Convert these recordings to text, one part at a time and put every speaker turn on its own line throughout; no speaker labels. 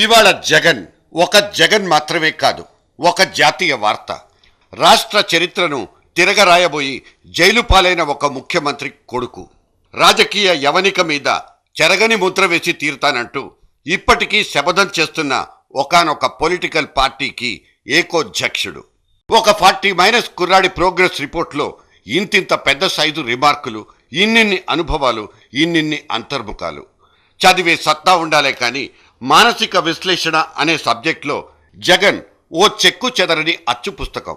ఇవాళ జగన్ ఒక జగన్ మాత్రమే కాదు ఒక జాతీయ వార్త. రాష్ట్ర చరిత్రను తిరగరాయబోయి జైలు పాలైన ఒక ముఖ్యమంత్రి కొడుకు. రాజకీయ యవనిక మీద చెరగని ముద్ర వేసి తీరుతానంటూ ఇప్పటికీ శపథం చేస్తున్న ఒకానొక పొలిటికల్ పార్టీకి ఏకోధ్యక్షుడు. ఒక ఫార్టీ మైనస్ కుర్రాడి ప్రోగ్రెస్ రిపోర్ట్లో ఇంతింత పెద్ద సైజు రిమార్కులు ఇన్నిన్ని అనుభవాలు ఇన్నిన్ని అంతర్ముఖాలు. చదివే సత్తా ఉండాలే కానీ మానసిక విశ్లేషణ అనే సబ్జెక్ట్లో జగన్ ఓ చెక్కు చెదరని అచ్చు పుస్తకం.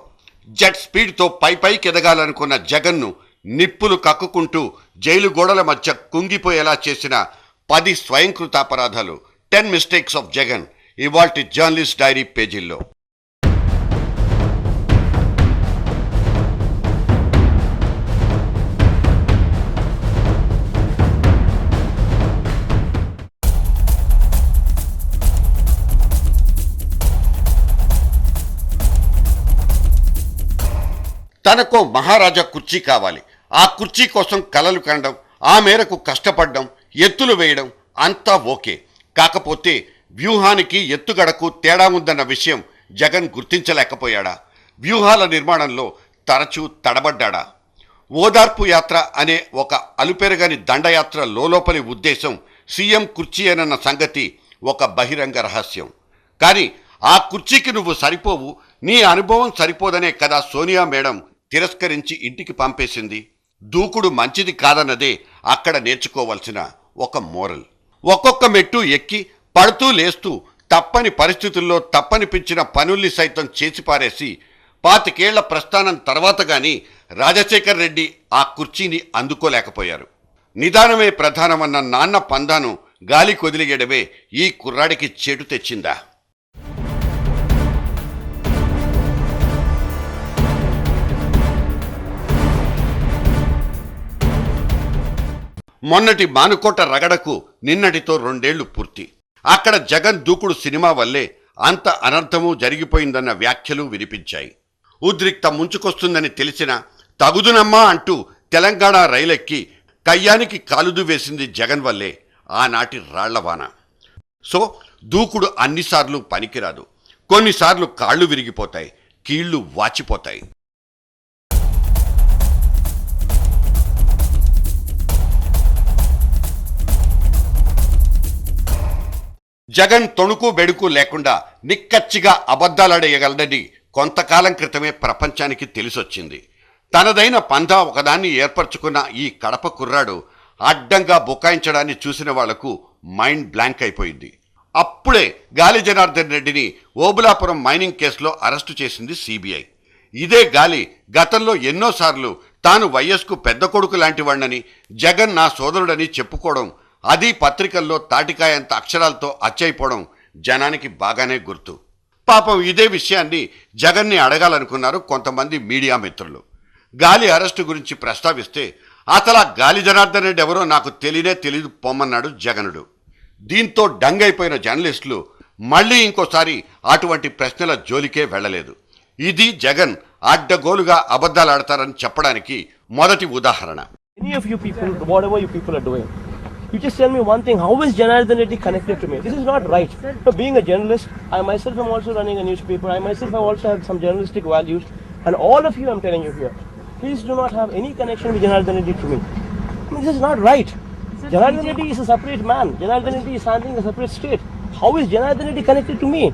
జెట్ స్పీడ్తో పై పైకి ఎదగాలనుకున్న జగన్ను నిప్పులు కక్కుకుంటూ జైలు గోడల మధ్య కుంగిపోయేలా చేసిన పది స్వయంకృతాపరాధాలు టెన్ మిస్టేక్స్ ఆఫ్ జగన్ ఇవాల్టి జర్నలిస్ట్ డైరీ పేజీల్లో. తనకో మహారాజా కుర్చీ కావాలి. ఆ కుర్చీ కోసం కలలు కనడం ఆ మేరకు కష్టపడడం ఎత్తులు వేయడం అంతా ఓకే. కాకపోతే వ్యూహానికి ఎత్తుగడకు తేడా ఉందన్న విషయం జగన్ గుర్తించలేకపోయాడా? వ్యూహాల నిర్మాణంలో తరచూ తడబడ్డాడా? ఓదార్పు యాత్ర అనే ఒక అలుపెరగని దండయాత్ర లోలోపలి ఉద్దేశం సీఎం కుర్చీ అనన్న సంగతి ఒక బహిరంగ రహస్యం. కానీ ఆ కుర్చీకి నువ్వు సరిపోవు నీ అనుభవం సరిపోదనే కదా సోనియా మేడం తిరస్కరించి ఇంటికి పంపేసింది. దూకుడు మంచిది కాదన్నదే అక్కడ నేర్చుకోవలసిన ఒక మోరల్. ఒక్కొక్క మెట్టు ఎక్కి పడుతూ లేస్తూ తప్పని పరిస్థితుల్లో తప్పనిపించిన పనుల్ని సైతం చేసిపారేసి పాతికేళ్ళ ప్రస్థానం తర్వాత గాని రాజశేఖర్ రెడ్డి ఆ కుర్చీని అందుకోలేకపోయారు. నిదానమే ప్రధానమన్న నాన్న పందాను గాలి కొదిలిగడమే ఈ కుర్రాడికి చెడు తెచ్చిందా? మొన్నటి మానుకోట రగడకు నిన్నటితో రెండేళ్ళు పూర్తి. అక్కడ జగన్ దూకుడు సినిమా వల్లే అంత అనర్థము జరిగిపోయిందన్న వ్యాఖ్యలు వినిపించాయి. ఉద్రిక్త ముంచుకొస్తుందని తెలిసిన తగుదునమ్మా అంటూ తెలంగాణ రైలెక్కి కయ్యానికి కాలుదు వేసింది జగన్ వల్లే ఆనాటి రాళ్ళవాన. సో దూకుడు అన్నిసార్లు పనికిరాదు. కొన్నిసార్లు కాళ్ళు విరిగిపోతాయి కీళ్ళు వాచిపోతాయి. జగన్ తొణుకు బెడుకు లేకుండా నిక్కచ్చిగా అబద్ధాలాడేయగలడని కొంతకాలం క్రితమే ప్రపంచానికి తెలిసొచ్చింది. తనదైన పంధా ఒకదాన్ని ఏర్పరచుకున్న ఈ కడప కుర్రాడు అడ్డంగా బుకాయించడాన్ని చూసిన వాళ్ళకు మైండ్ బ్లాంక్ అయిపోయింది. అప్పుడే గాలి జనార్దన్ రెడ్డిని ఓబులాపురం మైనింగ్ కేసులో అరెస్టు చేసింది సిబిఐ. ఇదే గాలి గతంలో ఎన్నోసార్లు తాను వైఎస్కు పెద్ద కొడుకు లాంటి వాణ్ణని జగన్ నా సోదరుడని చెప్పుకోవడం అది పత్రికల్లో తాటికాయంత అక్షరాలతో అచ్చయిపోవడం జనానికి బాగానే గుర్తు. పాపం ఇదే విషయాన్ని జగన్ని అడగాలనుకున్నారు కొంతమంది మీడియా మిత్రులు. గాలి అరెస్టు గురించి ప్రస్తావిస్తే అసలు గాలి జనార్దన్ రెడ్డి ఎవరో నాకు తెలియనే తెలియదు పొమ్మన్నాడు జగనుడు. దీంతో డంగైపోయిన జర్నలిస్టులు మళ్ళీ ఇంకోసారి అటువంటి ప్రశ్నల జోలికే వెళ్ళలేదు. ఇది జగన్ అడ్డగోలుగా అబద్ధాలాడతారని చెప్పడానికి మొదటి ఉదాహరణ.
Any of you people, whatever you people are doing, you just tell me one thing. How is Janardhan Reddy connected to me? This is not right. So being a journalist, I myself am also running a newspaper. I myself have also have some journalistic values. And all of you, I'm telling you here, please do not have any connection with Janardhan Reddy to me. I mean, this is not right. Janardhan Reddy is a separate man. Janardhan Reddy is handling a separate state. How is Janardhan Reddy connected to me?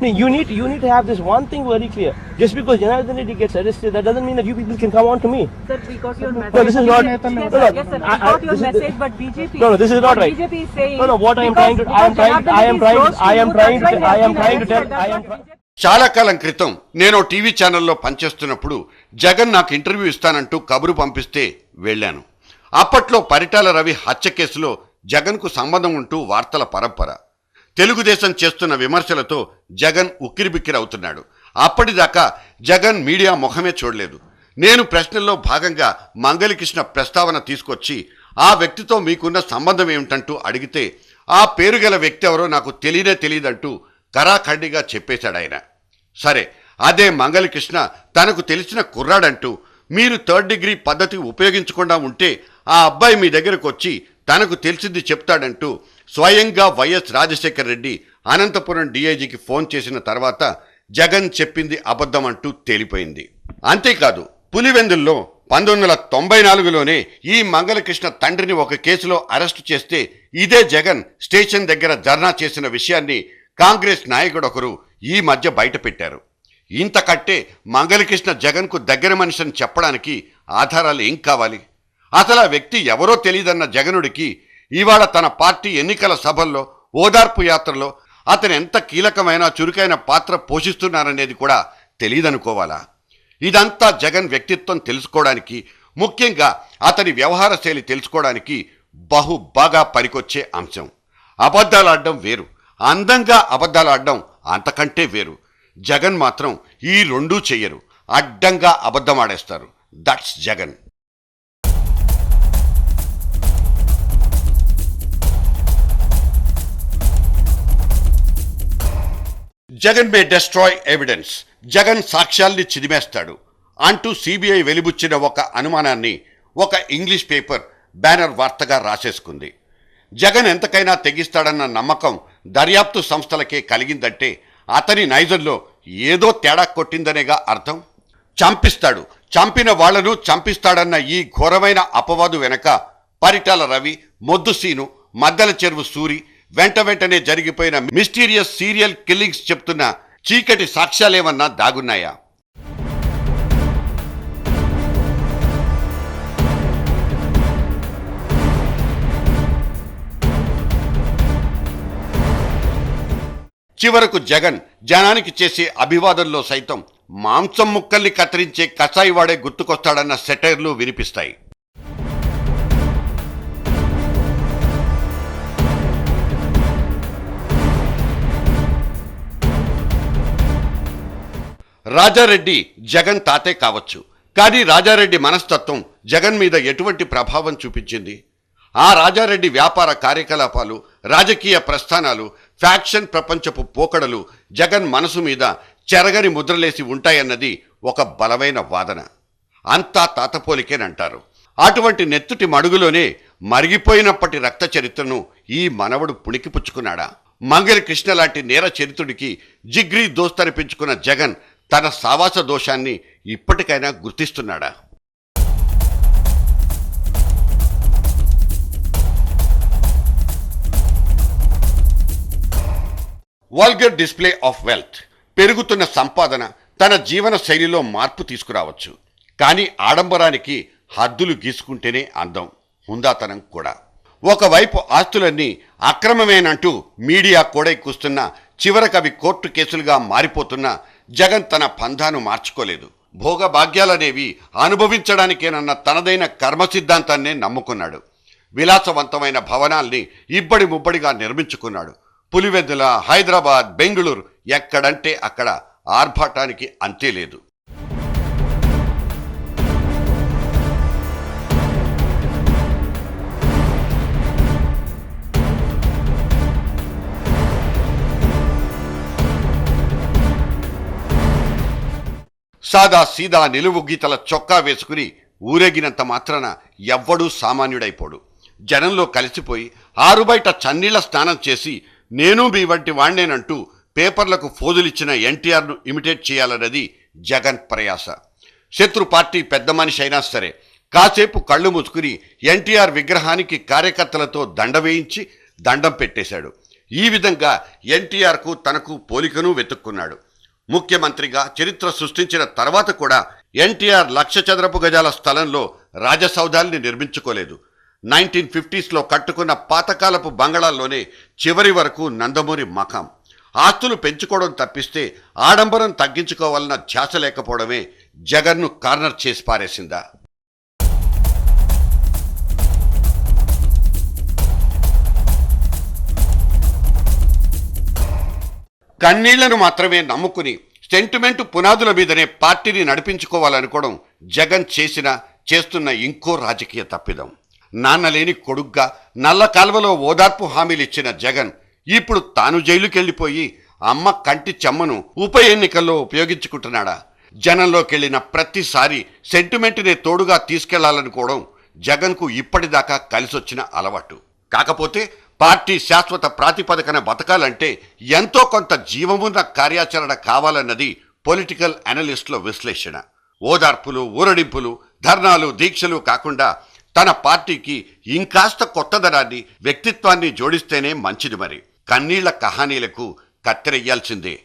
I mean, you need you need to have this one thing very clear. Just because Janardhan Reddy gets arrested, that doesn't mean that you people can come on to me.
Sir, we got your message.
No, this is not-
Yes,
no,
sir,
no,
yes, sir. We
I- I-
got your
this is-
message, but BJP.
No, no, this is not right.
BJP is saying.
No, no, what I am trying to- I am trying- I am trying- I am trying I am trying to tell-. I am
చాలా కాలం క్రితం నేను TV ఛానల్లో పనిచేస్తున్నప్పుడు జగన్ నాకు interview ఇస్తానంటూ కబురు పంపిస్తే వెళ్ళాను అప్పట్లో పరిటాల రవి హత్య కేసులో జగన్కు సంబంధం ఉంటూ వార్తల పరంపర తెలుగుదేశం చేస్తున్న విమర్శలతో జగన్ ఉక్కిరిబిక్కిరవుతున్నాడు అప్పటిదాకా జగన్ మీడియా ముఖమే చూడలేదు. నేను ప్రశ్నల్లో భాగంగా మంగళకృష్ణ ప్రస్తావన తీసుకొచ్చి ఆ వ్యక్తితో మీకున్న సంబంధం ఏమిటంటూ అడిగితే ఆ పేరు గల వ్యక్తి ఎవరో నాకు తెలియనే తెలియదంటూ కరాఖండిగా చెప్పేశాడు ఆయన సరే అదే మంగళకృష్ణ తనకు తెలిసిన కుర్రాడంటూ మీరు థర్డ్ డిగ్రీ పద్ధతి ఉపయోగించకుండా ఉంటే ఆ అబ్బాయి మీ దగ్గరకు వచ్చి తనకు తెలిసింది చెప్తాడంటూ స్వయంగా వైఎస్ రాజశేఖర్ రెడ్డి అనంతపురం డీఐజీకి ఫోన్ చేసిన తర్వాత జగన్ చెప్పింది అబద్ధం అంటూ తేలిపోయింది. అంతేకాదు పులివెందుల్లో పంతొమ్మిది వందల తొంభై నాలుగులోనే ఈ మంగళకృష్ణ తండ్రిని ఒక కేసులో అరెస్టు చేస్తే ఇదే జగన్ స్టేషన్ దగ్గర ధర్నా చేసిన విషయాన్ని కాంగ్రెస్ నాయకుడొకరు ఈ మధ్య బయటపెట్టారు. ఇంతకట్టే మంగళకృష్ణ జగన్కు దగ్గర మనిషిని చెప్పడానికి ఆధారాలు ఏం కావాలి? అసలు ఆ వ్యక్తి ఎవరో తెలియదన్న జగనుడికి ఇవాళ తన పార్టీ ఎన్నికల సభల్లో ఓదార్పు యాత్రలో అతను ఎంత కీలకమైన చురుకైన పాత్ర పోషిస్తున్నారనేది కూడా తెలియదనుకోవాలా? ఇదంతా జగన్ వ్యక్తిత్వం తెలుసుకోవడానికి ముఖ్యంగా అతని వ్యవహార శైలి తెలుసుకోవడానికి బహు బాగా పనికొచ్చే అంశం. అబద్ధాలాడడం వేరు. అందంగా అబద్ధాలాడడం అంతకంటే వేరు. జగన్ మాత్రం ఈ రెండూ చెయ్యరు. అడ్డంగా అబద్ధమాడేస్తారు that's Jagan. Jagan may destroy evidence Jagan సాక్ష్యాల్ని చిదిమేస్తాడు. అంటూ సిబిఐ వెలిబుచ్చిన ఒక అనుమానాన్ని ఒక ఇంగ్లీష్ పేపర్ బ్యానర్ వార్తగా రాసేసుకుంది. జగన్ ఎంతకైనా తెగిస్తాడన్న నమ్మకం దర్యాప్తు సంస్థలకే కలిగిందంటే అతని నైజంలో ఏదో తేడా కొట్టిందనేగా అర్థం? చంపిస్తాడు. చంపిన వాళ్ళను చంపిస్తాడన్న ఈ ఘోరమైన అపవాదు వెనక పరిటాల రవి మొద్దుసీను మద్దల చెరువు సూరి వెంట వెంటనే జరిగిపోయిన మిస్టీరియస్ సీరియల్ కిల్లింగ్స్ చెప్తున్న చీకటి సాక్ష్యాలేమన్నా దాగున్నాయా? చివరకు జగన్ జనానికి చేసే అభివాదంలో సైతం మాంసం ముక్కల్ని కత్తిరించే కసాయి వాడే గుర్తుకొస్తాడన్న సెటైర్లు వినిపిస్తాయి. రాజారెడ్డి జగన్ తాతే కావచ్చు. కానీ రాజారెడ్డి మనస్తత్వం జగన్ మీద ఎటువంటి ప్రభావం చూపించింది? ఆ రాజారెడ్డి వ్యాపార కార్యకలాపాలు రాజకీయ ప్రస్థానాలు ఫ్యాక్షన్ ప్రపంచపు పోకడలు జగన్ మనసు మీద చెరగని ముద్రలేసి ఉంటాయన్నది ఒక బలమైన వాదన. అంతా తాతపోలికేనంటారు. అటువంటి నెత్తుటి మడుగులోనే మరిగిపోయినప్పటి రక్త చరిత్రను ఈ మనవడు పుణికిపుచ్చుకున్నాడా? మంగళ కృష్ణ లాంటి నేర చరిత్రుడికి జిగ్రీ దోస్తనిపించుకున్న జగన్ తన సావాస దోషాన్ని ఇప్పటికైనా గుర్తిస్తున్నాడా? వల్గర్ డిస్ప్లే ఆఫ్ వెల్త్ పెరుగుతున్న సంపాదన తన జీవన శైలిలో మార్పు తీసుకురావచ్చు. కానీ ఆడంబరానికి హద్దులు గీసుకుంటేనే అందం హుందాతనం కూడా. ఒకవైపు ఆస్తులన్నీ అక్రమమేనంటూ మీడియా కూడైకూస్తున్న చివరకు అవి కోర్టు కేసులుగా మారిపోతున్న జగన్ తన పంధాను మార్చుకోలేదు. భోగభాగ్యాలనేవి అనుభవించడానికేనన్న తనదైన కర్మ సిద్ధాంతాన్నే నమ్ముకున్నాడు. విలాసవంతమైన భవనాల్ని ఇబ్బడి ముబ్బడిగా నిర్మించుకున్నాడు. పులివెందుల హైదరాబాద్ బెంగుళూరు ఎక్కడంటే అక్కడ ఆర్భాటానికి అంతే లేదు. సాదా సీదా నిలువు గీతల చొక్కా వేసుకుని ఊరేగినంత మాత్రాన ఎవ్వడూ సామాన్యుడైపోడు. జనంలో కలిసిపోయి ఆరుబయట చన్నీళ్ళ స్నానం చేసి నేను మీ వంటి వాణ్ణేనంటూ పేపర్లకు ఫోజులిచ్చిన ఎన్టీఆర్ను ఇమిటేట్ చేయాలన్నది జగన్ ప్రయాస. శత్రు పార్టీ పెద్ద మనిషి అయినా సరే కాసేపు కళ్ళు మూసుకుని ఎన్టీఆర్ విగ్రహానికి కార్యకర్తలతో దండ వేయించి దండం పెట్టేశాడు. ఈ విధంగా ఎన్టీఆర్కు తనకు పోలికను వెతుక్కున్నాడు. ముఖ్యమంత్రిగా చరిత్ర సృష్టించిన తర్వాత కూడా ఎన్టీఆర్ లక్ష చదరపు గజాల స్థలంలో రాజసౌధాల్ని నిర్మించుకోలేదు. నైన్టీన్ ఫిఫ్టీస్లో కట్టుకున్న పాతకాలపు బంగళాల్లోనే చివరి వరకు నందమూరి మకాం ఆస్తులు పెంచుకోవడం తప్పిస్తే ఆడంబరం తగ్గించుకోవాలన్న ధ్యాస లేకపోవడమే జగన్ను కార్నర్ చేసి పారేసిందా? కన్నీళ్ళను మాత్రమే నమ్ముకుని సెంటిమెంట్ పునాదుల మీదనే పార్టీని నడిపించుకోవాలనుకోవడం జగన్ చేసిన చేస్తున్న ఇంకో రాజకీయ తప్పిదం. నాన్నలేని కొడుగ్గా నల్ల కాల్వలో ఓదార్పు హామీలు ఇచ్చిన జగన్ ఇప్పుడు తాను జైలుకెళ్ళిపోయి అమ్మ కంటి చెమ్మను ఉప ఎన్నికల్లో ఉపయోగించుకుంటున్నాడా? జనంలోకెళ్ళిన ప్రతిసారి సెంటిమెంట్నే తోడుగా తీసుకెళ్ళాలనుకోవడం జగన్కు ఇప్పటిదాకా కలిసొచ్చిన అలవాటు. కాకపోతే పార్టీ శాశ్వత ప్రాతిపదికన బతకాలంటే ఎంతో కొంత జీవమున్న కార్యాచరణ కావాలన్నది పొలిటికల్ అనలిస్టుల విశ్లేషణ. ఓదార్పులు ఊరడింపులు ధర్నాలు దీక్షలు కాకుండా తన పార్టీకి ఇంకాస్త కొత్తదనాన్ని వ్యక్తిత్వాన్ని జోడిస్తేనే మంచిది మరి. కన్నీళ్ళ కహానీలకు కత్తిరెయ్యాల్సిందే.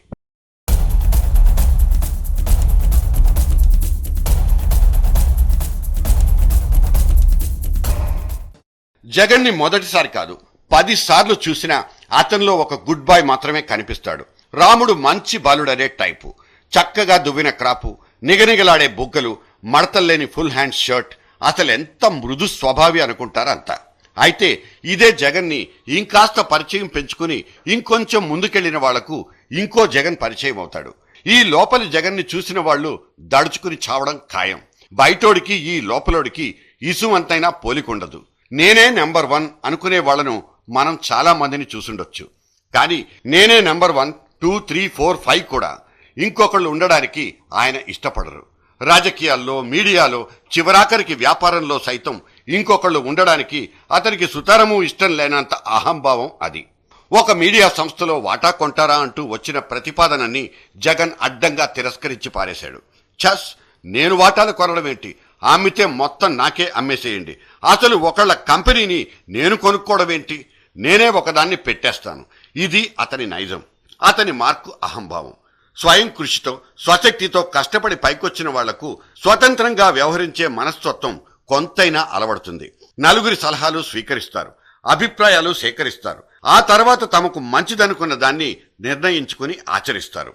జగన్ని మొదటిసారి కాదు పదిసార్లు చూసినా అతనిలో ఒక గుడ్ బాయ్ మాత్రమే కనిపిస్తాడు. రాముడు మంచి బాలుడనే టైపు. చక్కగా దువ్విన క్రాపు నిగనిగలాడే బుగ్గలు మడతల్లేని ఫుల్ హ్యాండ్ షర్ట్ అసలు ఎంత మృదు స్వభావి అనుకుంటారంతా. అయితే ఇదే జగన్ని ఇంకాస్త పరిచయం పెంచుకుని ఇంకొంచెం ముందుకెళ్ళిన వాళ్ళకు ఇంకో జగన్ పరిచయం అవుతాడు. ఈ లోపలి జగన్ని చూసిన వాళ్ళు దడుచుకుని చావడం ఖాయం. బయటోడికి ఈ లోపలోడికి ఇసుమంతైనా పోలికుండదు. నేనే నెంబర్ వన్ అనుకునే వాళ్ళను మనం చాలా మందిని చూసుండొచ్చు. కానీ నేనే number one two three four five కూడా ఇంకొకళ్ళు ఉండడానికి ఆయన ఇష్టపడరు. రాజకీయాల్లో మీడియాలో చివరాఖరికి వ్యాపారంలో సైతం ఇంకొకళ్ళు ఉండడానికి అతనికి సుతరము ఇష్టం లేనంత అహంభావం అది. ఒక మీడియా సంస్థలో వాటా కొంటారా అంటూ వచ్చిన ప్రతిపాదనని జగన్ అడ్డంగా తిరస్కరించి పారేశాడు. చస్ నేను వాటాలు కొనడం ఏంటి? అమ్మితే మొత్తం నాకే అమ్మేసేయండి. అసలు ఒకళ్ళ కంపెనీని నేను కొనుక్కోవడం ఏంటి? నేనే ఒకదాన్ని పెట్టేస్తాను. ఇది అతని నైజం. అతని మార్కు అహంభావం. స్వయం కృషితో స్వశక్తితో కష్టపడి పైకొచ్చిన వాళ్ళకు స్వతంత్రంగా వ్యవహరించే మనస్తత్వం కొంతైనా అలవడుతుంది. నలుగురి సలహాలు స్వీకరిస్తారు. అభిప్రాయాలు సేకరిస్తారు. ఆ తర్వాత తమకు మంచిదనుకున్న దాన్ని నిర్ణయించుకుని ఆచరిస్తారు.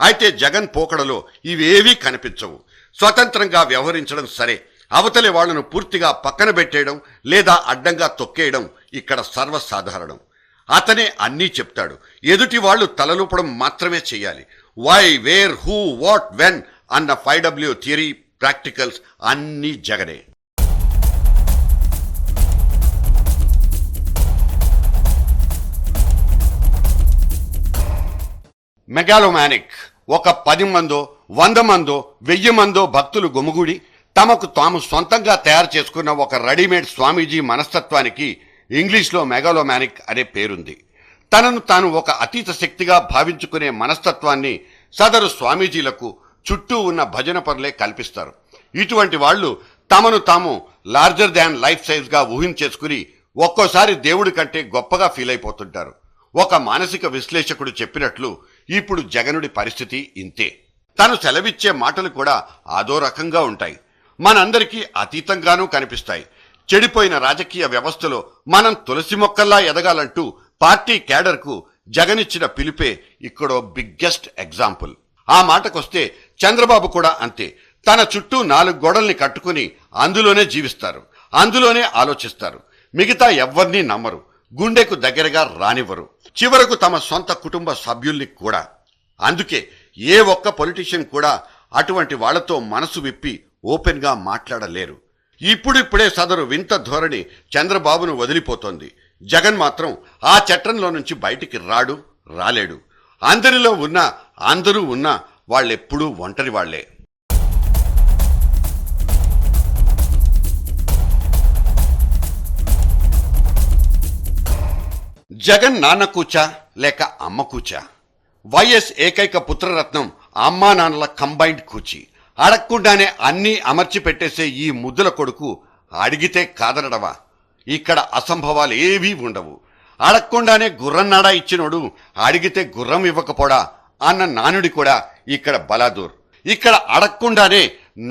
అయితే జగన్ పోకడలో ఇవేవీ కనిపించవు. స్వతంత్రంగా వ్యవహరించడం సరే. అవతలి వాళ్ళను పూర్తిగా పక్కన పెట్టేయడం లేదా అడ్డంగా తొక్కేయడం ఇక్కడ సర్వసాధారణం. అతనే అన్నీ చెప్తాడు. ఎదుటి వాళ్ళు తలలూపడం మాత్రమే చేయాలి why where who what when అన్న ఫైవ్ డబ్ల్యూ థియరీ ప్రాక్టికల్స్ అన్నీ జగనే. మెగాలోమానిక్ ఒక పది మందో వంద మందో వెయ్యి మందో భక్తులు గుమిగూడి తమకు తాము సొంతంగా తయారు చేసుకున్న ఒక రెడీమేడ్ స్వామీజీ మనస్తత్వానికి ఇంగ్లీష్లో మెగాలోమానిక్ అనే పేరుంది. తనను తాను ఒక అతీత శక్తిగా భావించుకునే మనస్తత్వాన్ని సదరు స్వామీజీలకు చుట్టూ ఉన్న భజన పరులే కల్పిస్తారు. ఇటువంటి వాళ్ళు తమను తాము లార్జర్ దాన్ లైఫ్ సైజ్గా ఊహించేసుకుని ఒక్కోసారి దేవుడి కంటే గొప్పగా ఫీల్ అయిపోతుంటారు ఒక మానసిక విశ్లేషకుడు చెప్పినట్లు ఇప్పుడు జగనుడి పరిస్థితి ఇంతే. తను సెలవిచ్చే మాటలు కూడా అదో రకంగా ఉంటాయి. మనందరికీ అతీతంగానూ కనిపిస్తాయి. చెడిపోయిన రాజకీయ వ్యవస్థలో మనం తులసి మొక్కల్లా ఎదగాలంటూ పార్టీ క్యాడర్కు జగనిచ్చిన పిలిపే ఇక్కడో బిగ్గెస్ట్ ఎగ్జాంపుల్. ఆ మాటకొస్తే చంద్రబాబు కూడా అంతే. తన చుట్టూ నాలుగు గోడల్ని కట్టుకుని అందులోనే జీవిస్తారు. అందులోనే ఆలోచిస్తారు. మిగతా ఎవ్వరినీ నమ్మరు. గుండెకు దగ్గరగా రానివ్వరు. చివరకు తమ సొంత కుటుంబ సభ్యుల్ని కూడా. అందుకే ఏ ఒక్క పొలిటీషియన్ కూడా అటువంటి వాళ్ళతో మనసు విప్పి ఓపెన్గా మాట్లాడలేరు. ఇప్పుడిప్పుడే సదరు వింత ధోరణి చంద్రబాబును వదిలిపోతోంది. జగన్ మాత్రం ఆ చట్టంలో నుంచి బయటికి రాడు రాలేడు. అందరిలో ఉన్న అందరూ ఉన్నా వాళ్ళెప్పుడూ ఒంటరి వాళ్ళే జగన్ నాన్న కూచా లేక అమ్మ కూచా? వైఎస్ ఏకైక పుత్రరత్నం అమ్మా నాన్నల కంబైన్డ్ కూచి. అడగకుండానే అన్నీ అమర్చి పెట్టేసే ఈ ముద్దుల కొడుకు అడిగితే కాదనడవా ఇక్కడ అసంభవాలు ఏవీ ఉండవు. అడగకుండానే గుర్రం నాడా ఇచ్చినోడు అడిగితే గుర్రం ఇవ్వకపోడా అన్న నానుడి కూడా ఇక్కడ బలాదూర్. ఇక్కడ అడగకుండానే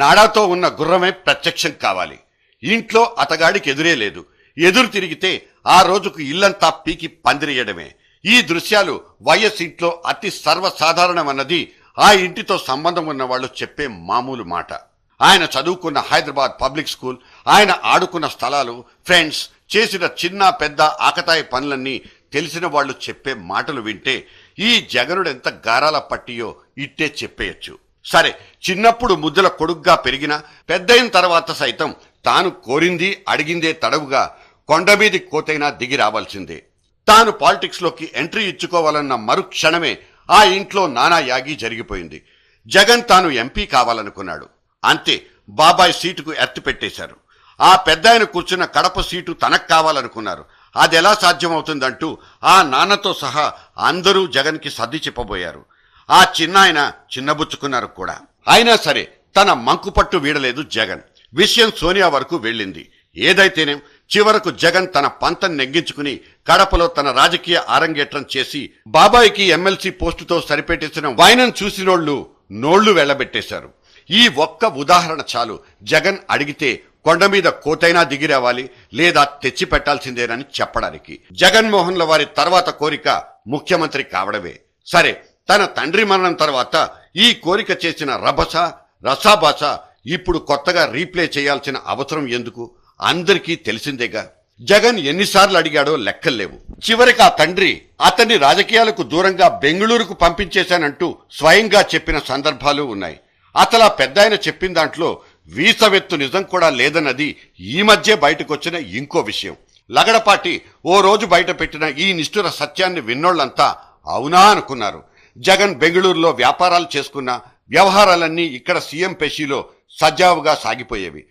నాడాతో ఉన్న గుర్రమే ప్రత్యక్షం కావాలి. ఇంట్లో అతగాడికి ఎదురే లేదు. ఎదురు తిరిగితే ఆ రోజుకు ఇల్లంతా పీకి పందిరేయడమే. ఈ దృశ్యాలు వైఎస్ ఇంట్లో అతి సర్వసాధారణమన్నది ఆ ఇంటితో సంబంధం ఉన్న వాళ్ళు చెప్పే మామూలు మాట. ఆయన చదువుకున్న హైదరాబాద్ పబ్లిక్ స్కూల్ ఆయన ఆడుకున్న స్థలాలు ఫ్రెండ్స్ చేసిన చిన్న పెద్ద ఆకతాయి పనులన్నీ తెలిసిన వాళ్ళు చెప్పే మాటలు వింటే ఈ జగనుడు ఎంత గారాల పట్టియో ఇట్టే చెప్పేయచ్చు. సరే చిన్నప్పుడు ముద్దుల కొడుగ్గా పెరిగిన పెద్దయిన తర్వాత సైతం తాను కోరింది అడిగిందే తడవుగా కొండ మీది కోతైనా దిగి రావాల్సిందే. తాను పాలిటిక్స్లోకి ఎంట్రీ ఇచ్చుకోవాలన్న మరుక్షణమే ఆ ఇంట్లో నానా యాగి జరిగిపోయింది. జగన్ తాను ఎంపీ కావాలనుకున్నాడు. అంతే బాబాయ్ సీటుకు ఎత్తు పెట్టేశారు. ఆ పెద్దాయన కూర్చున్న కడప సీటు తనకు కావాలనుకున్నారు. అది ఎలా సాధ్యమవుతుందంటూ ఆ నాన్నతో సహా అందరూ జగన్కి సర్ది చెప్పబోయారు. ఆ చిన్నాయన చిన్నబుచ్చుకున్నారు కూడా. అయినా సరే తన మంకుపట్టు వీడలేదు జగన్. విషయం సోనియా వరకు వెళ్ళింది. ఏదైతేనేం చివరకు జగన్ తన పంతం నెగ్గించుకుని కడపలో తన రాజకీయ ఆరంగేట్రం చేసి బాబాయికి ఎమ్మెల్సీ పోస్టుతో సరిపెట్టేసిన వైనం చూసినోళ్ళు నోళ్ళు వెళ్ళబెట్టేశారు. ఈ ఒక్క ఉదాహరణ చాలు. జగన్ అడిగితే కొండ మీద కోతైనా దిగిరావాలి లేదా తెచ్చి పెట్టాల్సిందేనని చెప్పడానికి. జగన్మోహన్ల వారి తర్వాత కోరిక ముఖ్యమంత్రి కావడమే. సరే తన తండ్రి మరణం తర్వాత ఈ కోరిక చేసిన రభస రసాభాష ఇప్పుడు కొత్తగా రీప్లే చేయాల్సిన అవసరం ఎందుకు? అందరికీ తెలిసిందేగా జగన్ ఎన్నిసార్లు అడిగాడో లెక్కల్లేవు చివరికి ఆ తండ్రి అతన్ని రాజకీయాలకు దూరంగా బెంగళూరుకు పంపించేశానంటూ స్వయంగా చెప్పిన సందర్భాలు ఉన్నాయి. అతలా పెద్ద ఆయన చెప్పిన దాంట్లో వీసవెత్తు నిజం కూడా లేదన్నది ఈ మధ్య బయటకొచ్చిన ఇంకో విషయం. లగడపాటి ఓ రోజు బయట పెట్టిన ఈ నిష్ఠుర సత్యాన్ని విన్నోళ్ళంతా అవునా అనుకున్నారు. జగన్ బెంగళూరులో వ్యాపారాలు చేసుకున్న వ్యవహారాలన్నీ ఇక్కడ సీఎం పెషీలో సజావుగా సాగిపోయేవి.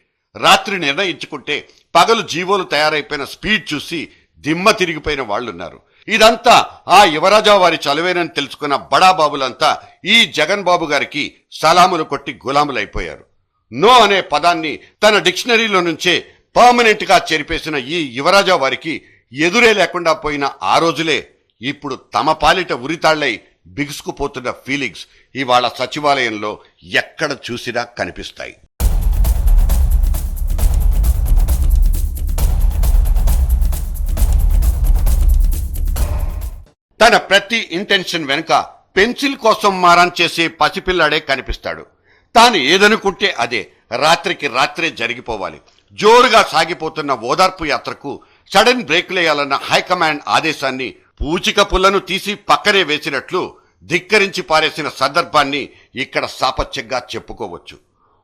రాత్రి నిర్ణయించుకుంటే పగలు జీవోలు తయారైపోయిన స్పీడ్ చూసి దిమ్మ తిరిగిపోయిన వాళ్ళున్నారు. ఇదంతా ఆ యువరాజా వారి చలువేనని తెలుసుకున్న బడాబాబులంతా ఈ జగన్ బాబు గారికి సలాములు కొట్టి గులాములైపోయారు. నో అనే పదాన్ని తన డిక్షనరీలో నుంచే పర్మనెంట్గా చెరిపేసిన ఈ యువరాజా వారికి ఎదురే లేకుండా పోయిన ఆ రోజులే ఇప్పుడు తమ పాలిట ఉరితాళ్ళై బిగుసుకుపోతున్న ఫీలింగ్స్ ఇవాళ సచివాలయంలో ఎక్కడ చూసినా కనిపిస్తాయి. తన ప్రతి ఇంటెన్షన్ వెనుక పెన్సిల్ కోసం మారాన్ చేసే పసిపిల్లాడే కనిపిస్తాడు. తాను ఏదనుకుంటే అదే. రాత్రికి రాత్రే జరిగిపోవాలి. జోరుగా సాగిపోతున్న ఓదార్పు యాత్రకు సడన్ బ్రేక్లేయాలన్న హైకమాండ్ ఆదేశాన్ని పూచిక పుల్లను తీసి పక్కనే వేసినట్లు ధిక్కరించి పారేసిన సందర్భాన్ని ఇక్కడ సాపత్యంగా చెప్పుకోవచ్చు.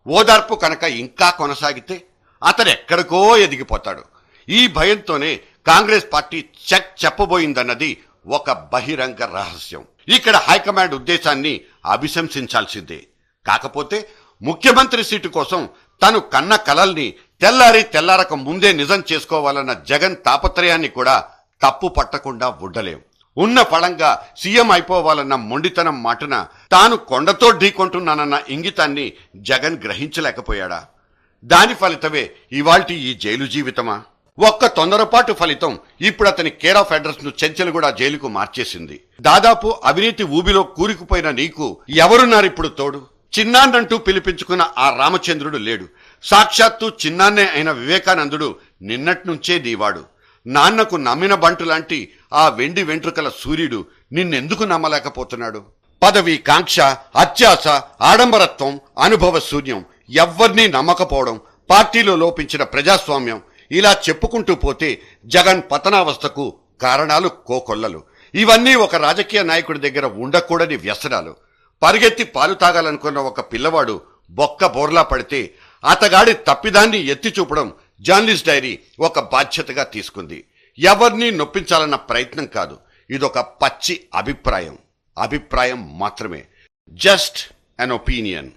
ఓదార్పు కనుక ఇంకా కొనసాగితే అతను ఎక్కడికో ఎదిగిపోతాడు. ఈ భయంతోనే కాంగ్రెస్ పార్టీ చెక్ చెప్పబోయిందన్నది ఒక బహిరంగ రహస్యం. ఇక్కడ హైకమాండ్ ఉద్దేశాన్ని అభిశంసించాల్సిందే. కాకపోతే ముఖ్యమంత్రి సీటు కోసం తను కన్న కలల్ని తెల్లారి తెల్లారక ముందే నిజం చేసుకోవాలన్న జగన్ తాపత్రయాన్ని కూడా తప్పు పట్టకుండా ఉండలేం. ఉన్న ఫలంగా సీఎం అయిపోవాలన్న మొండితనం మాటున తాను కొండతో ఢీకొంటున్నానన్న ఇంగితాన్ని జగన్ గ్రహించలేకపోయాడా? దాని ఫలితమే ఇవాల్టి ఈ జైలు జీవితమా? ఒక్క తొందరపాటు ఫలితం ఇప్పుడు అతని కేర్ ఆఫ్ అడ్రస్ను చెంచలగూడ జైలుకు మార్చేసింది. దాదాపు అవినీతి ఊబిలో కూరుకుపోయిన నీకు ఎవరున్నారిప్పుడు తోడు? చిన్నాన్నంటూ పిలిపించుకున్న ఆ రామచంద్రుడు లేడు. సాక్షాత్తు చిన్నాన్నే అయిన వివేకానందుడు నిన్నట్నుంచే దీవాడు. నాన్నకు నమ్మిన బంటు లాంటి ఆ వెండి వెంట్రుకల సూర్యుడు నిన్నెందుకు నమ్మలేకపోతున్నాడు? పదవి కాంక్ష అత్యాస ఆడంబరత్వం అనుభవ శూన్యం ఎవ్వర్నీ నమ్మకపోవడం పార్టీలో లోపించిన ప్రజాస్వామ్యం ఇలా చెప్పుకుంటూ పోతే జగన్ పతనావస్థకు కారణాలు కోకొల్లలు. ఇవన్నీ ఒక రాజకీయ నాయకుడి దగ్గర ఉండకూడని వ్యసనాలు. పరిగెత్తి పాలు తాగాలనుకున్న ఒక పిల్లవాడు బొక్క బోర్లా పడితే అతగాడి తప్పిదాన్ని ఎత్తి చూపడం జర్నలిస్ట్ డైరీ ఒక బాధ్యతగా తీసుకుంది. ఎవరిని నొప్పించాలన్న ప్రయత్నం కాదు. ఇదొక పచ్చి అభిప్రాయం. అభిప్రాయం మాత్రమే. Just an opinion.